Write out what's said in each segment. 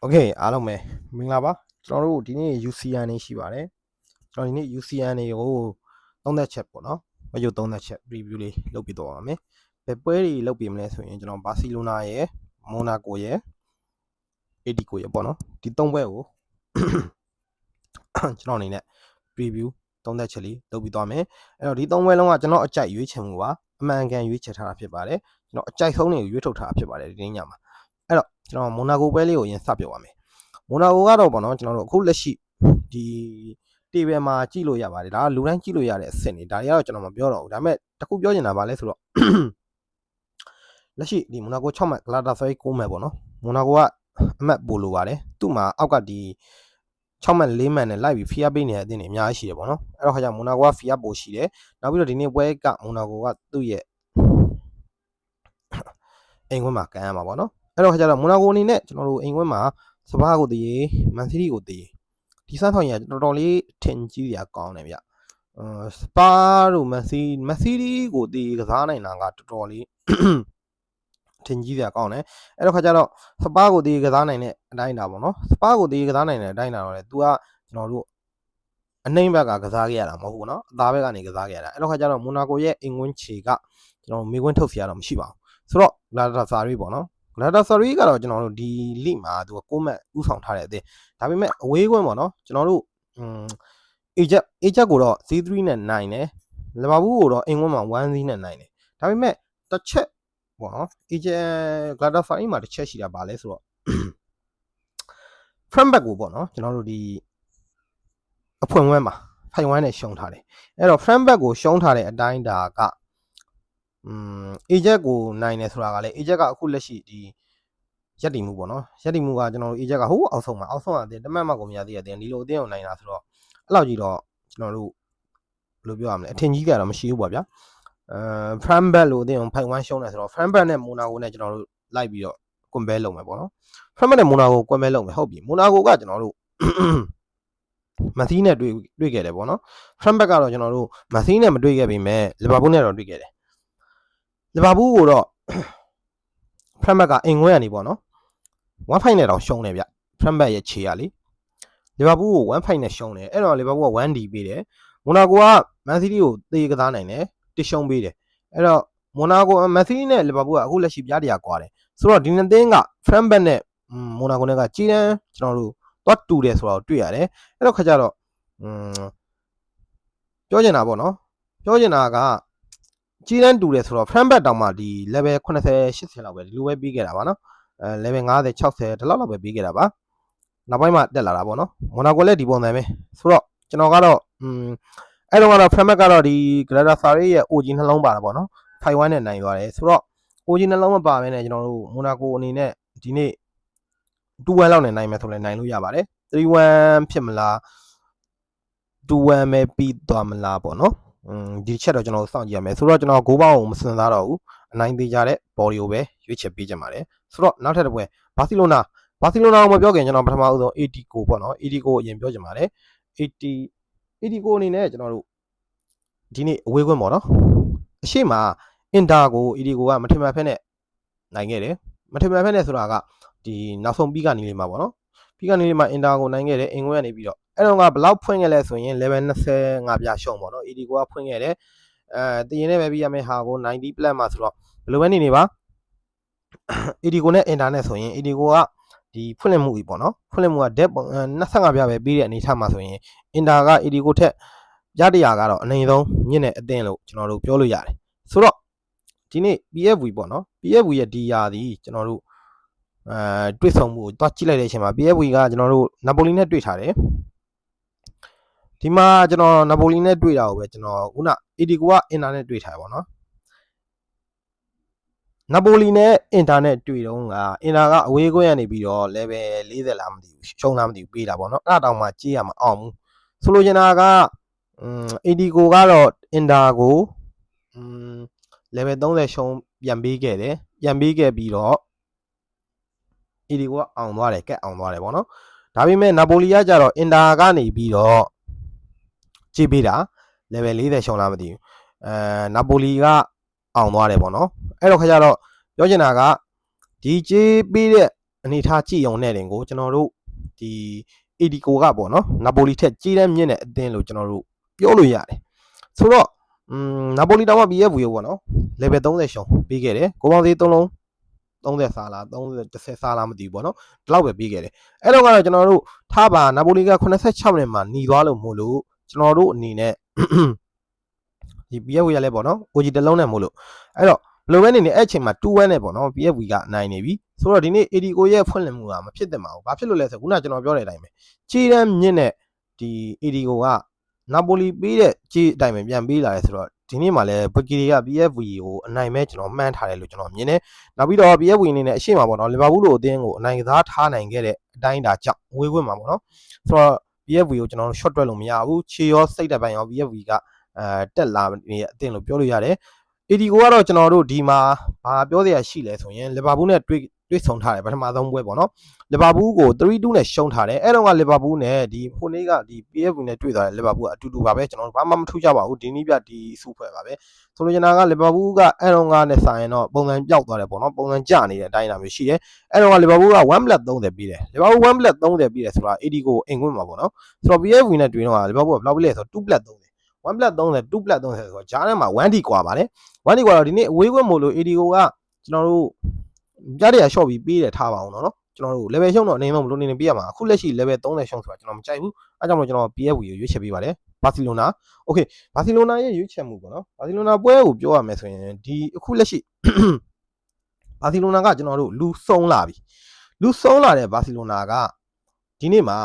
โอเคအားလုံးပဲမင်္ဂလာပါကျွန်တော်တို့ဒီနေ့ UCN နေရှိပါတယ်ကျွန်တော်ဒီနေ့ UCN တွေကိုသုံးသက်ချက်ပေါ့နော်မယုတ်သုံးသက်ချက် review လေးလုပ်ပြီးတော့ပါမယ်ဘယ်ပွဲတွေလုပ်ပြီးမလဲဆိုရင်ကျွန်တော်ဘာစီလိုနာရယ်မိုနာကိုရယ်အေဒီကိုရယ်ပေါ့နော်ဒီသုံးပွဲကို ကျွန်တော်အနေနဲ့ review သုံးသက်ချက်လေးလုပ်ပြီးသွားမယ်အဲ့တော့ဒီသုံးပွဲလုံးကကျွန်တော်အကြိုက်ရွေးချယ်မှုပါအမှန်ကန်ရွေးချယ်ထားတာဖြစ်ပါတယ်ကျွန်တော်အကြိုက်ဆုံးတွေကိုရွေးထုတ်ထားတာဖြစ်ပါတယ်ဒီနေ့ညမှာအဲ့တော့ ကျွန်တော်မိုနာကိုပွဲလေးကိုအရင်စပြောပါမယ်မိုနာကိုကတော့ပေါ့နော်ကျွန်တော်တို့အခုလက်ရှိဒီတေဘယ်မှာကြည့်လို့ရပါတယ်ဒါကလူတိုင်းကြည့်လို့ရတဲ့အဆင့်နေဒါတွေကတော့ကျွန်တော်မပြောတော့ဘူးဒါပေမဲ့တခုပြောချင်တာဗာလဲဆိုတော့လက်ရှိဒီမိုနာကို6မှတ်ဂလာတာဆို9မှတ်ပေါ့နော်မိုနာကိုကအမှတ်ပို့လိုပါတယ်သူ့မှာအောက်ကဒီ6မှတ်4မှတ်နဲ့လိုက်ပြီးဖီယာပေးနေတဲ့အသင်းတွေအများကြီးရှိတယ်ပေါ့နော်အဲ့တော့ခါကျမိုနာကိုကဖီယာပို့ရှိတယ်နောက်ပြီးတော့ဒီနေ့ပွဲကမိုနာကိုကသူ့ရဲ့အိမ်ခွင်းမှာကန်ရမှာပေါ့နော် အဲ့တော့ခါကျတော့မိုနာကိုအနေနဲ့ကျွန်တော်တို့အိမ်ခွင်းမှာစပါးကိုတည်ရင်မန်စီးတီးကိုတည်ရင်ဒီစမ်းထောင်ရတော်တော်လေးထင်ကြီးရကောင်းတယ်ဗျအာစပါးတို့မန်စီးမန်စီးတီးကိုတည်ကစားနိုင်တာကတော်တော်လေးထင်ကြီးစရာကောင်းတယ်အဲ့တော့ခါကျတော့စပါးကိုဒီကစားနိုင်တဲ့အတိုင်းတာပေါ့နော်စပါးကိုဒီကစားနိုင်တဲ့အတိုင်းတာတော့လေ तू ကကျွန်တော်တို့အနှိမ့်ဘက်ကကစားခဲ့ရတာမဟုတ်ဘူးနော်အသားဘက်ကနေကစားခဲ့ရတာအဲ့တော့ခါကျတော့မိုနာကိုရဲ့အင်ကွင်းခြေကကျွန်တော်မေကွင်းထုတ်စရာတော့မရှိပါဘူးဆိုတော့လာတာစာရီပေါ့နော် Galatasaray ကတော့ကျွန်တော်တို့ဒီ league မှာသူက6မှတ်ဥဆောင်ထားတဲ့အသင်းဒါပေမဲ့အဝေးကွင်းပေါ့နော်ကျွန်တော်တို့อืม Ajax Ajax ကိုတော့ Z3 နဲ့နိုင်တယ်လီဗာပူးကိုတော့အင်ကွင်းမှာ1-0နဲ့နိုင်တယ်ဒါပေမဲ့တစ်ချက်ပေါ့နော် Ajax Galatasaray မှာတစ်ချက်ရှိတာဗာလဲဆိုတော့ Frankfurt ကိုပေါ့နော်ကျွန်တော်တို့ဒီအဖွင့်ဝဲမှာဖိုင်ဝမ်းနဲ့ရှုံးထားတယ်အဲ့တော့ Frankfurt ကိုရှုံးထားတဲ့အတိုင်းဒါက อืม agent ကိုနိုင်တယ်ဆိုတာကလည်း agent ကအခုလက်ရှိဒီရက်တည်မှုပေါ့နော်ရက်တည်မှုကကျွန်တော်တို့ agent ကဟိုးအောက်ဆုံးမှာအောက်ဆုံးအတင်းတမတ်မှကိုမရသေးတဲ့အတင်းဒီလိုအတင်းကိုနိုင်တာဆိုတော့အဲ့လောက်ကြီးတော့ကျွန်တော်တို့ဘယ်လိုပြောရမလဲအထင်ကြီးကြတော့မရှိဘူးပေါ့ဗျာအဲ front back လို့အတင်းကိုဖိုင်1ရှုံးတယ်ဆိုတော့ front back နဲ့ monaco နဲ့ကျွန်တော်တို့လိုက်ပြီးတော့ compare လုပ်မယ်ပေါ့နော် front back နဲ့ monaco compare လုပ်မယ်ဟုတ်ပြီ monaco ကကျွန်တော်တို့မသီးနဲ့တွေ့တွေ့ခဲ့တယ်ပေါ့နော် front back ကတော့ကျွန်တော်တို့မသီးနဲ့မတွေ့ခဲ့ပေမဲ့လီဗာပူးနဲ့တော့တွေ့ခဲ့တယ် လီဗာပူးကိုတော့ဖရမ်ဘက်ကအင်ကွဲရနေပေါ့နော်1 fight နဲ့တောင်ရှုံးတယ်ဗျဖရမ်ဘက်ရဲ့ခြေရလေလီဗာပူးကို1 fight နဲ့ရှုံးတယ်အဲ့တော့လီဗာပူးက 1D ပေးတယ်မိုနာကိုကမန်စီးတီးကိုသေကစားနိုင်တယ်တစ်ရှုံးပေးတယ်အဲ့တော့မိုနာကိုမန်စီးတီးနဲ့လီဗာပူးကအခုလက်ရှိပြားတရားကွာတယ်ဆိုတော့ဒီနှစ်သင်းကဖရမ်ဘက်နဲ့မိုနာကိုနဲ့ကကြီးတန်းကျွန်တော်တို့သွားတူတယ်ဆိုတော့တွေ့ရတယ်အဲ့တော့ခါကြတော့อืมပြောချင်တာပေါ့နော်ပြောချင်တာက ကြီးတန်းတူတယ်ဆိုတော့ front back တောင်မှဒီ level 80 80လောက်ပဲဒီလိုပဲပြီးခဲ့တာပါနော်အဲ level 50 60ဒီလောက်လောက်ပဲပြီးခဲ့တာပါနောက်ပိုင်းမှာတက်လာတာပေါ့နော်မော်နာကိုလည်းဒီပုံစံပဲဆိုတော့ကျွန်တော်ကတော့อืมအဲ့တော့ကတော့ front back ကတော့ဒီ Granada Sarri ရဲ့ OG နှလုံးပါတာပေါ့နော်5-1နဲ့နိုင်သွားတယ်ဆိုတော့ OG နှလုံးမပါဘဲနဲ့ကျွန်တော်တို့မော်နာကိုအနေနဲ့ဒီနေ့2-1လောက်နဲ့နိုင်မယ်ဆိုလည်းနိုင်လို့ရပါတယ်3-1ဖြစ်မလား2-1ပဲပြီးသွားမလားပေါ့နော် ဒီချက်တော့ကျွန်တော်စောင့်ကြည့်ရမယ်ဆိုတော့ကျွန်တော်ဂိုးပေါင်းကိုမစင်စားတော့ဘူးအနိုင်သေးကြတဲ့ body ကိုပဲရွေးချယ်ပေးကြပါတယ်ဆိုတော့နောက်ထပ်တစ်ပွဲဘာစီလိုနာဘာစီလိုနာကိုမပြောခင်ကျွန်တော်ပထမဦးဆုံး AD ကိုပေါ့နော် AD ကိုအရင်ပြောချင်ပါတယ် AD AD ကိုအနေနဲ့ကျွန်တော်တို့ဒီနေ့အဝေးကွင်းပေါ့နော်အရှိမအင်တာကို AD ကိုကမထင်မှတ်ဖက်နဲ့နိုင်ခဲ့တယ်မထင်မှတ်ဖက်နဲ့ဆိုတာကဒီနောက်ဆုံးပြီးကနေလေးမှာပေါ့နော် ပြီးကနေလေးမှာအင်တာကိုနိုင်ခဲ့တယ်အင်ကွင်းကနေပြီးတော့အဲ့တော့ကဘလောက်ဖွင့်ခဲ့လဲဆိုရင် level 25ပြရှုံပေါ့နော် AD ကိုကဖွင့်ခဲ့တယ်အဲတရင်နဲ့ပဲပြီးရမယ့်ဟာကို90 plus မှာဆိုတော့ဘယ်လိုပဲနေနေပါ AD ကိုနဲ့ internet ဆိုရင် AD ကိုကဒီဖွင့်လှစ်မှုကြီးပေါ့နော်ဖွင့်လှစ်မှုက depth 25ပြပဲပြီးတဲ့အနေထားမှာဆိုရင် inter က AD ကိုထက်ရတရာကတော့အနေဆုံးမြင့်တဲ့အသင်းလို့ကျွန်တော်တို့ပြောလို့ရတယ်ဆိုတော့ဒီနေ့ PFV ပေါ့နော် PFV ရဲ့ဒီယာသည်ကျွန်တော်တို့ အဲတွေ့ဆုံမှုကိုသွားကြည့်လိုက်တဲ့အချိန်မှာ PFV ကကျွန်တော်တို့နာပိုလီနဲ့တွေ့ထားတယ်ဒီမှာကျွန်တော်နာပိုလီနဲ့တွေ့တာကိုပဲကျွန်တော်ခုနအီဒီကူကအင်တာနဲ့တွေ့ထားပါတော့နာပိုလီနဲ့အင်တာနဲ့တွေ့တော့ကအင်တာကအဝေးကွင်းကနေပြီးတော့ level 40လားမသိဘူးရှုံးလားမသိဘူးပေးတာပေါ့နော်အဲ့တောင်မှကြည့်ရမှာအောင်ဘူးဆိုလိုချင်တာကအင်းအီဒီကိုကတော့အင်တာကိုအင်း level 30ရှုံးပြန်ပေးခဲ့တယ်ပြန်ပေးခဲ့ပြီးတော့ AD ကိုကအောင်သွားတယ်ကက်အောင်သွားတယ်ပေါ့နော်ဒါပေမဲ့နာပိုလီကကြတော့အင်တာကနေပြီးတော့ကြည့်ပေးတာ level 40ရှုံးလားမသိဘူးအဲနာပိုလီကအောင်သွားတယ်ပေါ့နော်အဲ့တော့ခါကျတော့ပြောချင်တာကဒီကြေးပေးတဲ့အနေထားကြည့်အောင်နဲ့တင်ကိုကျွန်တော်တို့ဒီအီဒီကိုကပေါ့နော်နာပိုလီထက်ကြီးတဲ့မြင့်တဲ့အသင်းလို့ကျွန်တော်တို့ပြောလို့ရတယ်ဆိုတော့อืมနာပိုလီတောင်မှ BFV ကိုပေါ့နော် level 30ရှုံးပြီးခဲ့တယ်ကိုပေါင်းသေး3လုံး 30စားလား30 30စားလားမသိဘူးပေါ့နော်ဒီလောက်ပဲပြီးခဲ့တယ်အဲ့တော့ကတော့ကျွန်တော်တို့ထားပါနာပိုလီက86မိနစ်မှာหนีသွားလို့မို့လို့ကျွန်တော်တို့အနေနဲ့ဒီ BFV ရလဲပေါ့နော်ကိုကြီးတစ်လုံးနဲ့မို့လို့အဲ့တော့ဘယ်လိုပဲနေနေအဲ့အချိန်မှာ2-1နဲ့ပေါ့နော် BFV ကနိုင်နေပြီဆိုတော့ဒီနေ့ AD ကိုရဲ့ဖွင့်လှစ်မှုကမဖြစ်သင့်ပါဘူးဘာဖြစ်လို့လဲဆိုခုနကကျွန်တော်ပြောတဲ့အတိုင်းပဲခြေတန်းမြင့်တဲ့ဒီ AD ကိုကနာပိုလီပေးတဲ့ခြေအတိုင်းပဲပြန်ပေးလာတယ်ဆိုတော့ ဒီနေ့မှလည်းဘကီရီက BFV ကိုအနိုင်မဲ့ကျွန်တော်မှန်းထားတယ်လို့ကျွန်တော်မြင်တယ်နောက်ပြီးတော့ BFV အနေနဲ့အရှိမပေါ့နော်လီဗာပူးလိုအသင်းကိုအနိုင်ကစားထားနိုင်ခဲ့တဲ့အတိုင်းဒါကြောင့်ဝေးခွင့်မှာပေါ့နော်ဆိုတော့ BFV ကိုကျွန်တော်တို့ short တွက်လို့မရဘူးခြေရောစိတ်တပိုင်းရော BFV ကအဲတက်လာနေတဲ့အသင်းလို့ပြောလို့ရတယ် AD ကိုကတော့ကျွန်တော်တို့ဒီမှာဘာပြောစရာရှိလဲဆိုရင်လီဗာပူးနဲ့တွေ့ တွေ့ဆုံထားတယ်ပထမဆုံးပွဲပေါ့နော်လီဗာပူးကို3-2နဲ့ရှုံးထားတယ်အဲ့တော့ကလီဗာပူးနဲ့ဒီဟိုနေ့ကဒီ PFV နဲ့တွေ့သွားတယ်လီဗာပူးကအတူတူပါပဲကျွန်တော်တို့ဘာမှမထူးကြပါဘူးဒီနေ့ပြဒီစုဖွဲ့ပါပဲဆိုလိုချင်တာကလီဗာပူးကအဲ့တော့ကနဲ့ဆိုင်ရင်တော့ပုံစံပြောက်သွားတယ်ပေါ့နော်ပုံစံကျနေတဲ့အတိုင်းအတာမျိုးရှိတယ်အဲ့တော့ကလီဗာပူးက1 blood 30ပြီးတယ်လီဗာပူး1 blood 30ပြီးတယ်ဆိုတာ AD ကိုအိမ်ခွင့်မှာပေါ့နော်ဆိုတော့ PFV နဲ့တွေ့တော့ကလီဗာပူးကဘယ်လောက်ပြီးလဲဆိုတော့2 blood 30 1 blood 30 2 blood 30ဆိုတော့ဂျားထဲမှာ 1D กว่าပါတယ်1ဒီကတော့ဒီနေ့အဝေးခွင့်မို့လို့ ADO ကကျွန်တော်တို့ ကြားရရှော့ပြီးပေးတယ်ထားပါအောင်နော်ကျွန်တော်တို့ level ရှုံးတော့အနေနဲ့မလို့နေနေပေးရမှာအခုလက်ရှိ level 30ရှုံးဆိုတာကျွန်တော်မကြိုက်ဘူးအဲကြောင့်မလို့ကျွန်တော် PFV ကိုရွေးချယ်ပေးပါတယ်ဘာစီလိုနာโอเคဘာစီလိုနာရဲ့ရွေးချယ်မှုပေါ့နော်ဘာစီလိုနာပွဲကိုပြောရမယ်ဆိုရင်ဒီအခုလက်ရှိဘာစီလိုနာကကျွန်တော်တို့လူဆုံးလာပြီလူဆုံးလာတဲ့ဘာစီလိုနာကဒီနေ့မှာ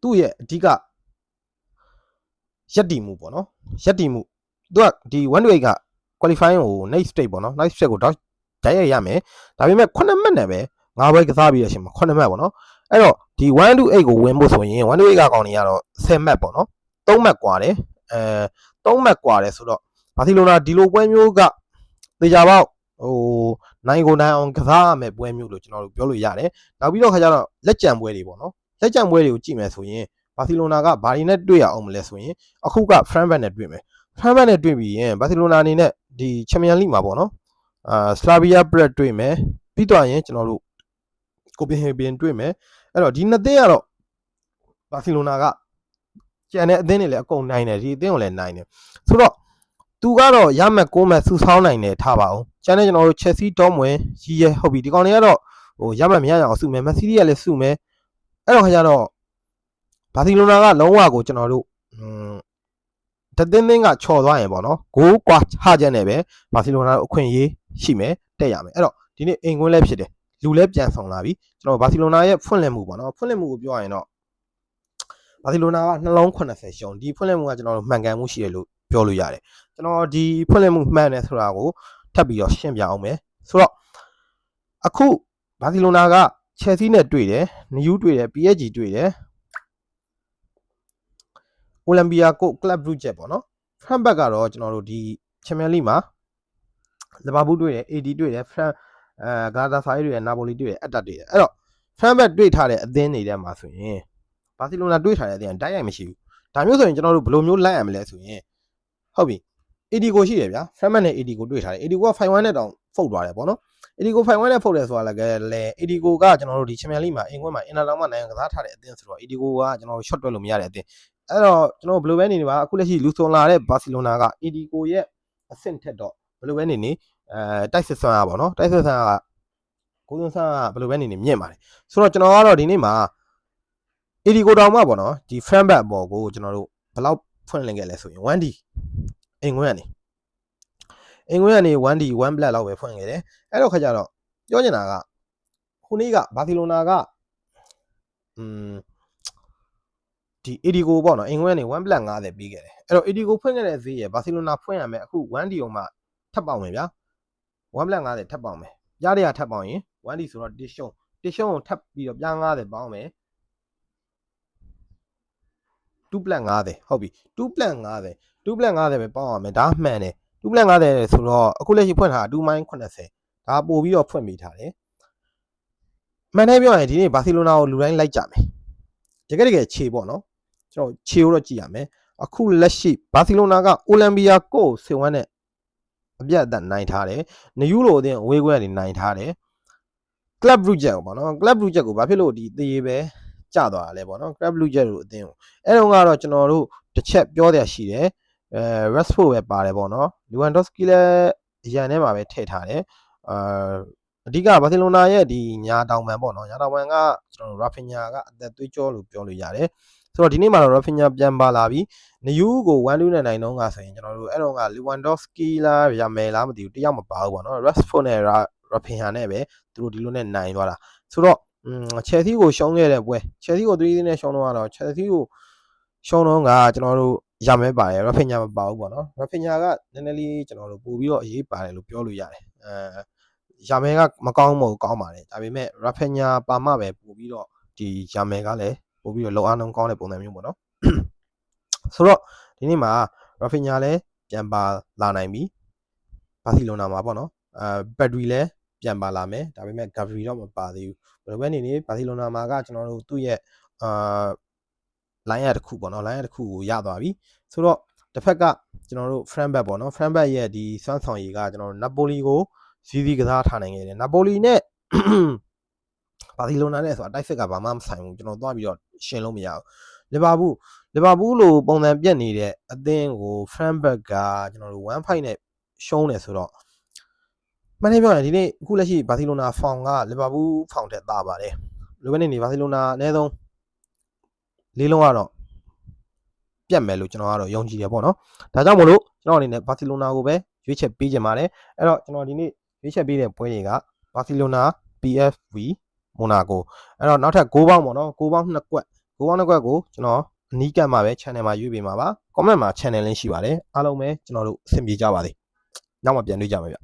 သူ့ရဲ့အဓိကရက်တီမှုပေါ့နော်ရက်တီမှုသူကဒီ1 to 8က qualifying ကို next stage ပေါ့နော် next stage ကိုတော့ဓာတ်ရိုက်ရမယ်ဒါပေမဲ့9မှတ်နဲ့ပဲငါးဘဲကစားပြီးရရှင်မှာ9မှတ်ပေါ့နော်အဲ့တော့ဒီ1 to 8ကိုဝင်ဖို့ဆိုရင်1 to 8ကကောင်တွေကတော့10မှတ်ပေါ့နော်3မှတ်กว่าတယ်အဲ3မှတ်กว่าတယ်ဆိုတော့ဘာစီလိုနာဒီလိုပွဲမျိုးကတေချာပေါက်ဟိုနိုင်ကိုနိုင်အောင်ကစားရမယ်ပွဲမျိုးလို့ကျွန်တော်တို့ပြောလို့ရတယ်နောက်ပြီးတော့ခါကျတော့လက်ကြံပွဲတွေပေါ့နော်လက်ကြံပွဲတွေကိုကြည့်မယ်ဆိုရင်ဘာစီလိုနာကဘာတွေနဲ့တွေ့ရအောင်မလဲဆိုရင်အခုက Frankfurt နဲ့တွေ့မယ်ဖရန်ဘတ်နဲ့တွေ့ပြီးရင်ဘာစီလိုနာအနေနဲ့ ဒီချန်ပီယံလိမှာပေါ့နော်အာစလာဗီယာဘရက်တွေ့မယ်ပြီးတော့ရင်ကျွန်တော်တို့ကိုပင်ဟေဘင်တွေ့မယ်အဲ့တော့ဒီနှစ်သင်းကတော့ဘာစီလိုနာကကျန်တဲ့အသင်းတွေလည်းအကုန်နိုင်တယ်ဒီအသင်းကိုလည်းနိုင်တယ်ဆိုတော့သူကတော့ရမှတ်ကိုမှတ်စူဆောင်းနိုင်တယ်ထားပါအောင်ကျန်တဲ့ကျွန်တော်တို့ Chelsea ဒေါမဝင်ရီးရဲဟုတ်ပြီဒီကောင်တွေကတော့ဟိုရမှတ်မရရအောင်စုမယ်မက်ဆီရီကလည်းစုမယ်အဲ့တော့ခါကျတော့ဘာစီလိုနာကလုံးဝကိုကျွန်တော်တို့อืม တသင်းသင်းကချော်သွားရင်ပေါ့နော်ဂိုးကွာချချက်နဲ့ပဲဘာစီလိုနာတို့အခွင့်အရေးရှိမယ်တက်ရမယ်အဲ့တော့ဒီနေ့အိမ်ကွင်းလည်းဖြစ်တယ်လူလည်းပြန်ဆောင်လာပြီကျွန်တော်ဘာစီလိုနာရဲ့ဖွင့်လှစ်မှုပေါ့နော်ဖွင့်လှစ်မှုကိုပြောရရင်တော့ဘာစီလိုနာကနှလုံး80ရှုံးဒီဖွင့်လှစ်မှုကကျွန်တော်တို့မှန်ကန်မှုရှိတယ်လို့ပြောလို့ရတယ်ကျွန်တော်ဒီဖွင့်လှစ်မှုမှန်တယ်ဆိုတာကိုထပ်ပြီးတော့ရှင်းပြအောင်မယ်ဆိုတော့အခုဘာစီလိုနာက Chelsea နဲ့တွေ့တယ်နယူးတွေ့တယ် PSG တွေ့တယ် အိုလံပီယာကိုကလပ်ဘရူဂျက်ပေါ့နော်ဖရန့်ဘက်ကတော့ကျွန်တော်တို့ဒီချန်ပီယံလိမှာလီဗာပူးတွေ့တယ် AD တွေ့တယ်ဖရန့်အဲဂါတာဆိုင်တွေ့တယ်နာပိုလီတွေ့တယ်အက်တက်တွေ့တယ်အဲ့တော့ဖရန့်ဘက်တွေ့ထားတဲ့အသင်းတွေထဲမှာဆိုရင်ဘာစီလိုနာတွေ့ထားတဲ့အသင်းကတိုက်ရိုက်မရှိဘူးဒါမျိုးဆိုရင်ကျွန်တော်တို့ဘယ်လိုမျိုးလိုက်ရမလဲဆိုရင်ဟုတ်ပြီ AD ကိုရှိတယ်ဗျာ Frontman နဲ့ AD ကိုတွေ့ထားတယ် AD ကိုက5-1နဲ့တောင်ဖုတ်သွားတယ်ပေါ့နော် AD ကို5-1နဲ့ဖုတ်တယ်ဆိုတာလည်းလေ AD ကိုကကျွန်တော်တို့ဒီချန်ပီယံလိမှာအင်ကွန်းမှာအင်တာတောင်မှနိုင်ကစားထားတဲ့အသင်းဆိုတော့ AD ကိုကကျွန်တော်တို့ shot တွက်လို့မရတဲ့အသင်း အဲ့တော့ကျွန်တော်ဘယ်လိုပဲနေနေပါအခုလက်ရှိလူဆွန်လာတဲ့ဘာစီလိုနာက AD ကိုရဲ့အဆင့်ထက်တော့ဘယ်လိုပဲနေနေအဲတိုက်စစ်ဆန်ရပါတော့တိုက်စစ်ဆန်ကကိုသွန်းဆန်ကဘယ်လိုပဲနေနေမြင့်ပါတယ်ဆိုတော့ကျွန်တော်ကတော့ဒီနေ့မှာ AD ကိုတောင်မှပေါ့နော်ဒီ front back အပေါ်ကိုကျွန်တော်တို့ဘယ်လောက်ဖွင့်လင်းခဲ့လဲဆိုရင် 1D အင်ကွန်းကနေအင်ကွန်းကနေ 1D 1 black လောက်ပဲဖွင့်ခဲ့တယ်အဲ့တော့ခါကျတော့ပြောချင်တာကခုနေ့ကဘာစီလိုနာကอืม ဒီ AD ကိုပေါ့နော်အင်ကွန်းကနေ1 black 50ပြီးခဲ့တယ်အဲ့တော့ AD ကိုဖွင့်ခဲ့တဲ့ဈေးရယ်ဘာစီလိုနာဖွင့်ရမယ်အခု 1D အောင်မှထပ်ပေါင်မယ်ဗျာ1 black 50ထပ်ပေါင်မယ်ပြားတွေကထပ်ပေါင်ရင် 1D ဆိုတော့တစ်ရှုံးတစ်ရှုံးကိုထပ်ပြီးတော့ပြား50ပေါင်မယ်2 black 50ဟုတ်ပြီ2 black 50 2 black 50ပဲပေါင်းရမယ်ဒါမှန်တယ်2 black 50ဆိုတော့အခုလက်ရှိဖွင့်ထားတာ2 mine 80ဒါပို့ပြီးတော့ဖွင့်မိထားတယ်မှန်တယ်ပြောရင်ဒီနေ့ဘာစီလိုနာကိုလူတိုင်းလိုက်ကြမယ်တကယ်တကယ်ခြေပေါ့နော် ကျွန်တော်ခြေကိုတော့ကြည့်ရမယ်အခုလက်ရှိဘာစီလိုနာကအိုလံပီယာကိုဆေဝမ်းနဲ့အပြတ်အသတ်နိုင်ထားတယ်နယူးလိုအသင်းအဝေးကွဲကနေနိုင်ထားတယ် club blue jet ကိုပေါ့နော် club blue jet ကိုဘာဖြစ်လို့ဒီတေးပဲကျသွားတာလဲပေါ့နော် club blue jet လို့အသင်းကိုအဲ့တော့ကတော့ကျွန်တော်တို့တစ်ချက်ပြောရရှိတယ်အဲ Rashford ပဲပါတယ်ပေါ့နော် Lewandowski လည်းအရန်ထဲမှာပဲထည့်ထားတယ်အာအဓိကဘာစီလိုနာရဲ့ဒီညာတောင်ပံပေါ့နော်ညာတောင်ပံကကျွန်တော်တို့ Rafinha ကအသက်သွေးကြောလို့ပြောလို့ရတယ် ဆိုတော့ဒီနေ့မှာတော့ Rafinha ပြန်ပါလာပြီနယူးကို1-2နဲ့နိုင်တော့ကဆိုရင်ကျွန်တော်တို့အဲ့တော့က Lewandowski လားရမယ်လားမသိဘူးတယောက်မပါဘူးပေါ့နော် Rashford နဲ့ Rafinha နဲ့ပဲသူတို့ဒီလိုနဲ့နိုင်သွားတာဆိုတော့อืม Chelsea ကိုရှုံးခဲ့တဲ့ပွဲ Chelsea ကို3-0နဲ့ရှုံးတော့ကတော့ Chelsea ကိုရှုံးတော့ကကျွန်တော်တို့ရမဲပါတယ် Rafinha မပါဘူးပေါ့နော် Rafinha ကနည်းနည်းလေးကျွန်တော်တို့ပို့ပြီးတော့အရေးပါတယ်လို့ပြောလို့ရတယ်အဲရမဲကမကောင်းမဟုတ်ကောင်းပါတယ်ဒါပေမဲ့ Rafinha ပါမှပဲပို့ပြီးတော့ဒီရမဲကလည်း ပို့ပြီးတော့လောအားလုံးကောင်းတဲ့ပုံစံမျိုးပေါ့နော်ဆိုတော့ဒီနေ့မှာ Rafinha လည်းပြန်ပါလာနိုင်ပြီဘာစီလိုနာမှာပေါ့နော်အဲဘက်ထရီလည်းပြန်ပါလာမယ်ဒါပေမဲ့ Gavi တော့မပါသေးဘူးဘယ်လိုပဲနေနေဘာစီလိုနာမှာကကျွန်တော်တို့သူ့ရဲ့အာ line ရတစ်ခုပေါ့နော် line ရတစ်ခုကိုရသွားပြီဆိုတော့တစ်ဖက်ကကျွန်တော်တို့ front back ပေါ့နော် front back ရဲ့ဒီစွမ်းဆောင်ရည်ကကျွန်တော်တို့ Napoli ကိုစီးစီးကစားထားနိုင်ခဲ့တယ် Napoli နဲ့ဘာစီလိုနာနဲ့ဆိုတာတိုက်စစ်ကဘာမှမဆိုင်ဘူးကျွန်တော်သွားပြီးတော့ ရှင်းလို့မရဘူးလီဗာပူးလီဗာပူးလိုပုံစံပြက်နေတဲ့အသင်းကို front back ကကျွန်တော်တို့1 fight နဲ့ရှုံးတယ်ဆိုတော့မနေ့ပြောရင်ဒီနေ့အခုလက်ရှိဘာစီလိုနာဖောင်ကလီဗာပူးဖောင်တက်သားပါတယ်လိုပဲနေနေဘာစီလိုနာအနည်းဆုံးလေးလုံးကတော့ပြတ်မယ်လို့ကျွန်တော်ကတော့ယုံကြည်တယ်ပေါ့နော်ဒါကြောင့်မို့လို့ကျွန်တော်အနေနဲ့ဘာစီလိုနာကိုပဲရွေးချက်ပေးချင်ပါတယ်အဲ့တော့ကျွန်တော်ဒီနေ့ရွေးချက်ပေးတဲ့ပွဲတွေကဘာစီလိုနာ PFV မိုနာကိုအဲ့တော့နောက်ထပ်6ပေါင်းပေါ့နော်6ပေါင်း2ကွက် 6ပေါင်း2ကွက်ကိုကျွန်တော်အနီးကပ်မှာပဲ channel မှာရွေးပေးမှာပါ comment မှာ channel link ရှိပါတယ်အားလုံးပဲကျွန်တော်တို့အဆင်ပြေကြပါစေနောက်မှပြန်တွေ့ကြမယ်ဗျ